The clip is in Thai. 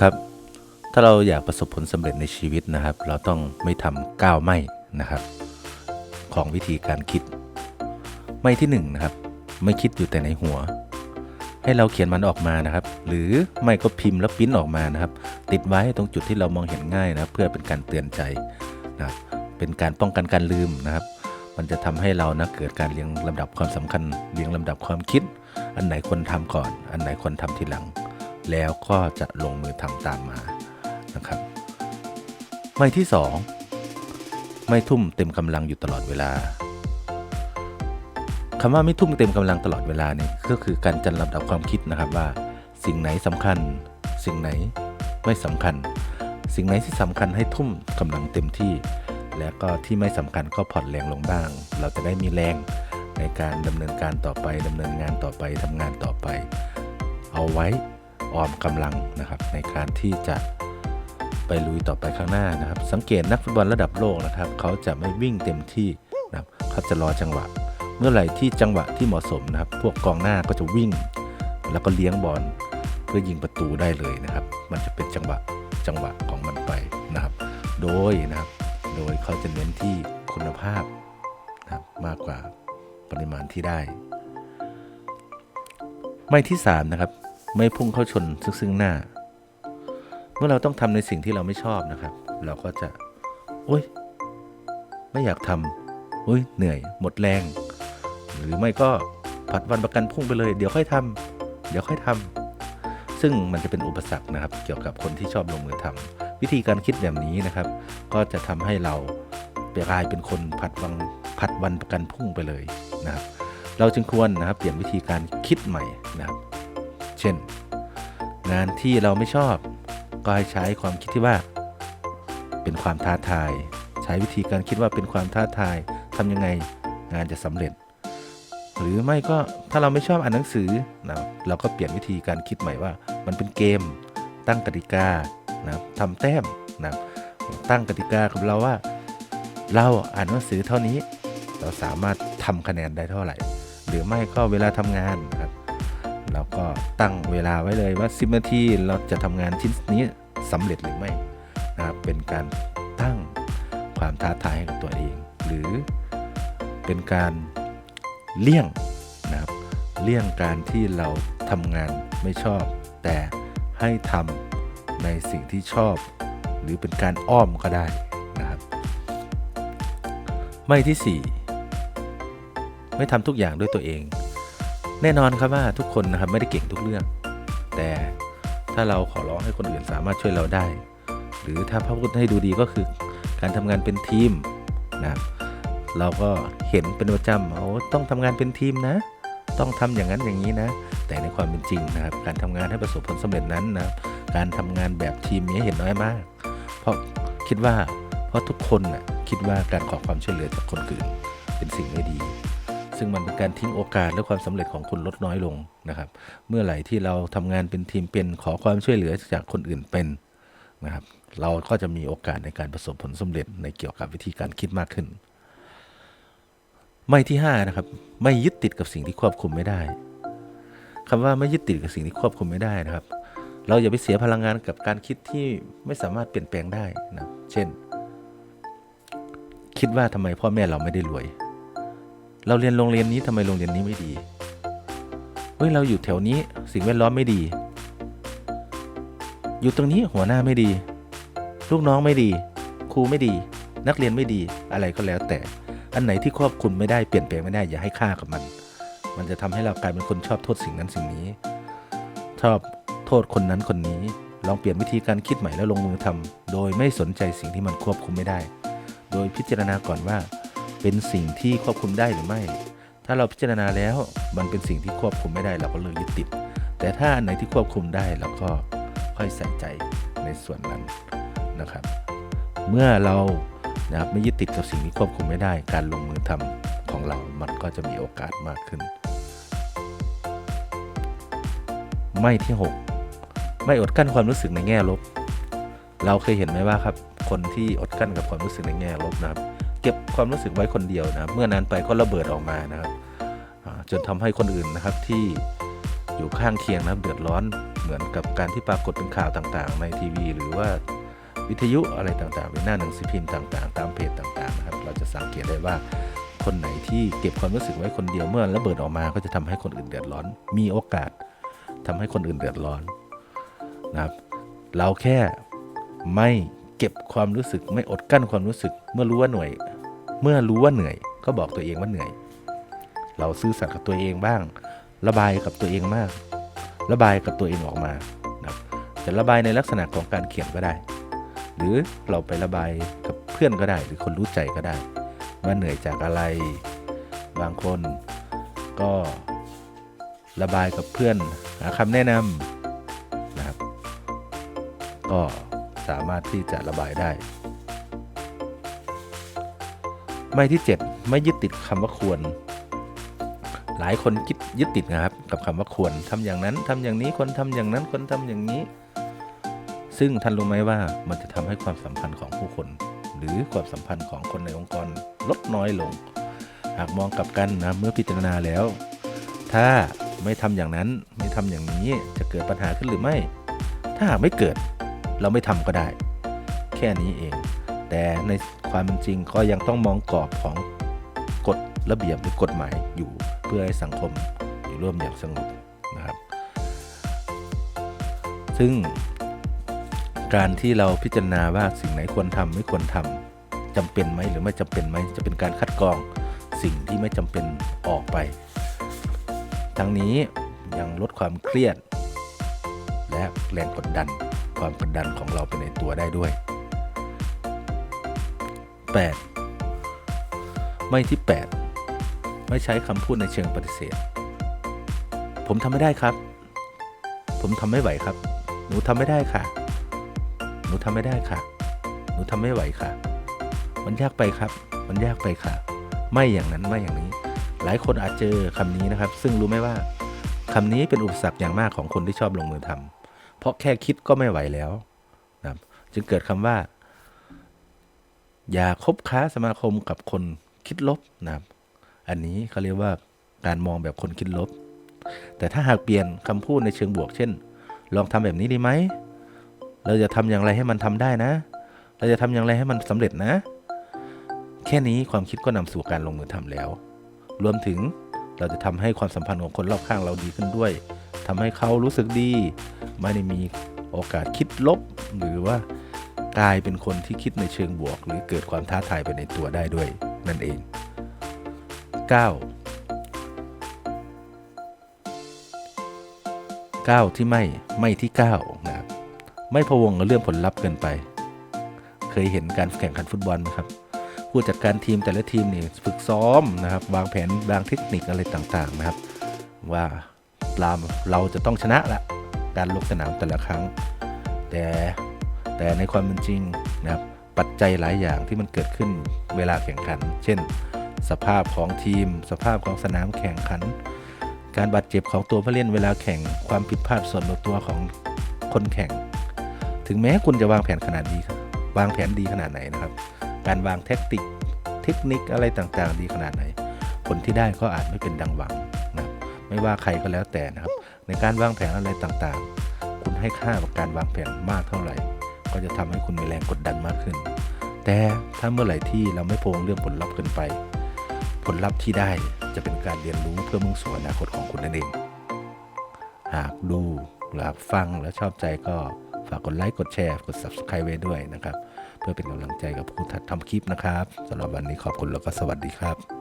ครับ ถ้าเราอยากประสบผลสำเร็จในชีวิตนะครับ เราต้องไม่ทำก้าวไม่นะครับ ของวิธีการคิด ไม่ที่หนึ่งนะครับ ไม่คิดอยู่แต่ในหัว ให้เราเขียนมันออกมานะครับ หรือไม่ก็พิมพ์แล้วปริ้นออกมานะครับ ติดไว้ตรงจุดที่เรามองเห็นง่ายนะเพื่อเป็นการเตือนใจนะเป็นการป้องกันการลืมนะครับ มันจะทำให้เรานะเกิดการเรียงลำดับความสำคัญเรียงลำดับความคิด อันไหนควรทำก่อน อันไหนควรทำทีหลัง แล้วก็จะลงมือทำตามมานะครับ ไม่ที่สองไม่ทุ่มเต็มกำลังอยู่ตลอดเวลาคำว่าไม่ทุ่มเต็มกำลังตลอดเวลาเนี่ยก็คือการจัดลำดับความคิดนะครับว่า สิ่งไหนสำคัญ สิ่งไหนไม่สำคัญ สิ่งไหนที่สำคัญให้ทุ่มกำลังเต็มที่ แล้วก็ที่ไม่สำคัญก็ผ่อนแรงลงบ้าง เราจะได้มีแรงในการดำเนินการต่อไปดำเนินงานต่อไปทำงานต่อไป เอาไว้ ออมกำลังนะครับในการที่จะไปลุยต่อไปข้างหน้านะครับ สังเกตนักฟุตบอลระดับโลกนะครับ เขาจะไม่วิ่งเต็มที่นะครับเขาจะรอจังหวะ เมื่อไหร่ที่จังหวะที่เหมาะสมนะครับ พวกกองหน้าก็จะวิ่ง แล้วก็เลี้ยงบอลเพื่อยิงประตูได้เลยนะครับ มันจะเป็นจังหวะจังหวะของมันไปนะครับ โดยนะครับ โดยเขาจะเน้นที่คุณภาพนะครับมากกว่าปริมาณที่ได้ ไม่ที่3นะครับ ไม่พุ่งเข้าชนซึ่งซึ่งหน้า เมื่อเราต้องทำในสิ่งที่เราไม่ชอบนะครับ เราก็จะโอ๊ยไม่อยากทำโอ๊ยเหนื่อย หมดแรง หรือไม่ก็ผัดวันประกันพุ่งไปเลย เดี๋ยวค่อยทำเดี๋ยวค่อยทำซึ่งมันจะเป็นอุปสรรคนะครับ เกี่ยวกับคนที่ชอบลงมือทำวิธีการคิดแบบนี้นะครับ ก็จะทำให้เรากลายเป็นคนผัดวันผัดวันประกันพุ่งไปเลยนะครับ เราจึงควรนะครับเปลี่ยนวิธีการคิดใหม่นะครับ เช่น งานที่เราไม่ชอบก็ให้ใช้ความคิดที่ว่า เป็นความท้าทาย ใช้วิธีการคิดว่าเป็นความท้าทายทำยังไงงานจะสำเร็จ หรือไม่ก็ถ้าเราไม่ชอบอ่านหนังสือนะเราก็เปลี่ยนวิธีการคิดใหม่ว่า มันเป็นเกม ตั้งกติกานะทำแต้มนะตั้งกติกากับเราว่า เราอ่านหนังสือเท่านี้ เราสามารถทำคะแนนได้เท่าไหร่ หรือไม่ก็เวลาทำงานนะครับ เราก็ตั้งเวลาไว้เลยว่า 10 นาทีเราจะทำงานชิ้นนี้สำเร็จหรือไม่นะครับเป็นการตั้งความท้าทายให้กับตัวเอง หรือเป็นการเลี่ยงนะครับเลี่ยงการที่เราทำงานไม่ชอบ แต่ให้ทำในสิ่งที่ชอบ หรือเป็นการอ้อมก็ได้นะครับไม่ที่ 4 ไม่ทำทุกอย่างด้วยตัวเอง แน่นอนครับว่าทุกคนนะครับไม่ได้เก่งทุกเรื่อง แต่ถ้าเราขอร้องให้คนอื่นสามารถช่วยเราได้ หรือถ้าพระพุทธให้ดูดีก็คือการทำงานเป็นทีมนะเราก็เห็นเป็นประจำโอ้ต้องทำงานเป็นทีมนะ ต้องทำอย่างนั้นอย่างนี้นะ แต่ในความเป็นจริงนะครับ การทำงานให้ประสบผลสำเร็จนั้นนะการทำงานแบบทีมนี้เห็นน้อยมาก เพราะคิดว่าเพราะทุกคนน่ะคิดว่าการขอความช่วยเหลือจากคนอื่นเป็นสิ่งไม่ดี ซึ่งมันเป็นการทิ้งโอกาสและความสำเร็จของคุณลดน้อยลงนะครับ เมื่อไหร่ที่เราทำงานเป็นทีมเป็นขอความช่วยเหลือจากคนอื่นเป็นนะครับ เราก็จะมีโอกาสในการประสบผลสำเร็จในเกี่ยวกับวิธีการคิดมากขึ้น ไม่ที่ห้านะครับไม่ยึดติดกับสิ่งที่ควบคุมไม่ได้คำว่าไม่ยึดติดกับสิ่งที่ควบคุมไม่ได้นะครับ เราอย่าไปเสียพลังงานกับการคิดที่ไม่สามารถเปลี่ยนแปลงได้นะเช่น คิดว่าทำไมพ่อแม่เราไม่ได้รวย เราเรียนโรงเรียนนี้ทำไมโรงเรียนนี้ไม่ดี เฮ้ยเราอยู่แถวนี้สิ่งแวดล้อมไม่ดี อยู่ตรงนี้หัวหน้าไม่ดี ลูกน้องไม่ดี ครูไม่ดี นักเรียนไม่ดีอะไรก็แล้วแต่ อันไหนที่ควบคุมไม่ได้เปลี่ยนแปลงไม่ได้อย่าให้ค่ากับมัน มันจะทำให้เรากลายเป็นคนชอบโทษสิ่งนั้นสิ่งนี้ ชอบโทษคนนั้นคนนี้ลองเปลี่ยนวิธีการคิดใหม่แล้วลงมือทำโดยไม่สนใจสิ่งที่มันควบคุมไม่ได้ โดยพิจารณาก่อนว่า เป็นสิ่งที่ควบคุมได้หรือไม่ ถ้าเราพิจารณาแล้วมันเป็นสิ่งที่ควบคุมไม่ได้เราก็เลยยึดติด แต่ถ้าอันไหนที่ควบคุมได้เราก็ค่อยใส่ใจในส่วนนั้นนะครับ เมื่อเรานะครับไม่ยึดติดกับสิ่งที่ควบคุมไม่ได้ การลงมือทำของเรา มันก็จะมีโอกาสมากขึ้น ไม่ที่ 6 ไม่อดกั้นความรู้สึกในแง่ลบ เราเคยเห็นไหมว่าครับ คนที่อดกั้นกับความรู้สึกในแง่ลบนะครับ เก็บความรู้สึกไว้คนเดียวนะเมื่อนานไปก็ระเบิดออกมานะครับจนทำให้คนอื่นนะครับที่อยู่ข้างเคียงนะเดือดร้อนเหเหมือนกับการที่ปรากฏเป็นข่าวต่างๆ ในทีวี หรือว่าวิทยุอะไรต่างๆในหน้าหนังสือพิมพ์ต่างๆ ตามเพจต่างๆนะครับเราจะสังเกตได้ว่าคนไหนที่เก็บความรู้สึกไว้คนเดียวเมื่อระเบิดออกมาก็จะทำให้คนอื่นเดือดร้อน มีโอกาสทำให้คนอื่นเดือดร้อนนะครับ เราแค่ไม่ เก็บความรู้สึกไม่อดกั้นความรู้สึก เมื่อรู้ว่าหน่วย เมื่อรู้ว่าเหนื่อย ก็บอกตัวเองว่าเหนื่อย เราซื่อสัตย์กับตัวเองบ้าง ระบายกับตัวเองมาก ระบายกับตัวเองออกมานะครับจะระบายในลักษณะของการเขียนก็ได้ หรือเราไประบายกับเพื่อนก็ได้ หรือคนรู้ใจก็ได้ ว่าเหนื่อยจากอะไร บางคนก็ระบายกับเพื่อนหาคำแนะนำนะครับก็ สามารถที่จะระบายได้ ไม่ที่ 7 ไม่ยึดติดคำว่าควร หลายคนคิดยึดติดนะครับ กับคำว่าควรทำอย่างนั้นทำอย่างนี้คนทำอย่างนั้นคนทำอย่างนี้ ซึ่งท่านรู้ไหมว่ามันจะทำให้ความสัมพันธ์ของผู้คน หรือความสัมพันธ์ของคนในองค์กรลดน้อยลง หากมองกลับกันนะเมื่อพิจารณาแล้ว ถ้าไม่ทำอย่างนั้นไม่ทำอย่างนี้จะเกิดปัญหาขึ้นหรือไม่ ถ้าหากไม่เกิด เราไม่ทำก็ได้ แค่นี้เอง แต่ในความเป็นจริงก็ยังต้องมองกรอบของกฎระเบียบหรือกฎหมายอยู่เพื่อให้สังคมอยู่ร่วมอย่างสงบนะครับ ซึ่งการที่เราพิจารณาว่าสิ่งไหนควรทำไม่ควรทำจำเป็นไหมหรือไม่จำเป็นไหมจะเป็นการคัดกรองสิ่งที่ไม่จำเป็นออกไป ทั้งนี้ยังลดความเครียด และแรงกดดัน ความกดดันของเราไปในตัวได้ด้วย 8. ไม่ที่ 8 ไม่ใช้คำพูดในเชิงปฏิเสธ ผมทำไม่ได้ครับ ผมทำไม่ไหวครับ หนูทำไม่ได้ค่ะ หนูทำไม่ได้ค่ะ หนูทำไม่ไหวค่ะ มันยากไปครับ มันยากไปค่ะ ไม่อย่างนั้นไม่อย่างนี้ หลายคนอาจเจอคำนี้นะครับ ซึ่งรู้ไหมว่าคำนี้เป็นอุปสรรคอย่างมากของคนที่ชอบลงมือทำ เพราะแค่คิดก็ไม่ไหวแล้วนะจึงเกิดคำว่า อย่าคบค้าสมาคมกับคนคิดลบนะครับ อันนี้เขาเรียกว่าการมองแบบคนคิดลบ แต่ถ้าหากเปลี่ยนคำพูดในเชิงบวก เช่น ลองทำแบบนี้ดีไหม เราจะทำอย่างไรให้มันทำได้นะ เราจะทำอย่างไรให้มันสำเร็จนะ แค่นี้ความคิดก็นำสู่การลงมือทำแล้ว รวมถึงเราจะทำให้ความสัมพันธ์ของคนรอบข้างเราดีขึ้นด้วย ทำให้เขารู้สึกดี ไม่ได้มีโอกาสคิดลบ หรือว่ากลายเป็นคนที่คิดในเชิงบวก หรือเกิดความท้าทายไปในตัวได้ด้วยนั่นเอง 9 9 ที่ไม่ไม่ที่9นะครับไม่พะวงกับเรื่องผลลัพธ์เกินไป เคยเห็นการแข่งขันฟุตบอลไหมครับผู้จัดการทีมแต่ละทีมนี่ฝึกซ้อมนะครับ วางแผนวางเทคนิคอะไรต่างๆนะครับ ว่า เราเราจะต้องชนะละการลงสนามแต่ละครั้ง แต่แต่ในความเป็นจริงนะครับปัจจัยหลายอย่างที่มันเกิดขึ้นเวลาแข่งขัน เช่น สภาพของทีม สภาพของสนามแข่งขัน การบาดเจ็บของตัวผู้เล่นเวลาแข่งความผิดพลาดส่วนตัวของคนแข่ง ถึงแม้คุณจะวางแผนขนาดดีวางแผนดีขนาดไหนนะครับ การวางแท็กติกเทคนิคอะไรต่างๆ ดีขนาดไหน ผลที่ได้ก็อาจไม่เป็นดังหวัง ไม่ว่าใครก็แล้วแต่นะครับ ในการวางแผนอะไรต่างๆ คุณให้ค่ากับการวางแผนมากเท่าไหร่ ก็จะทำให้คุณมีแรงกดดันมากขึ้น แต่ถ้าเมื่อไหร่ที่เราไม่โพงเรื่องผลลัพธ์เกินไป ผลลัพธ์ที่ได้จะเป็นการเรียนรู้เพื่อมุ่งสู่อนาคตของคุณนั่นเอง หากดูหรือหากฟังแล้วชอบใจก็ฝากกดไลค์กดแชร์กด subscribe ไว้ด้วยนะครับ เพื่อเป็นกำลังใจกับผู้ทำคลิปนะครับสำหรับวันนี้ขอบคุณแล้วก็สวัสดีครับ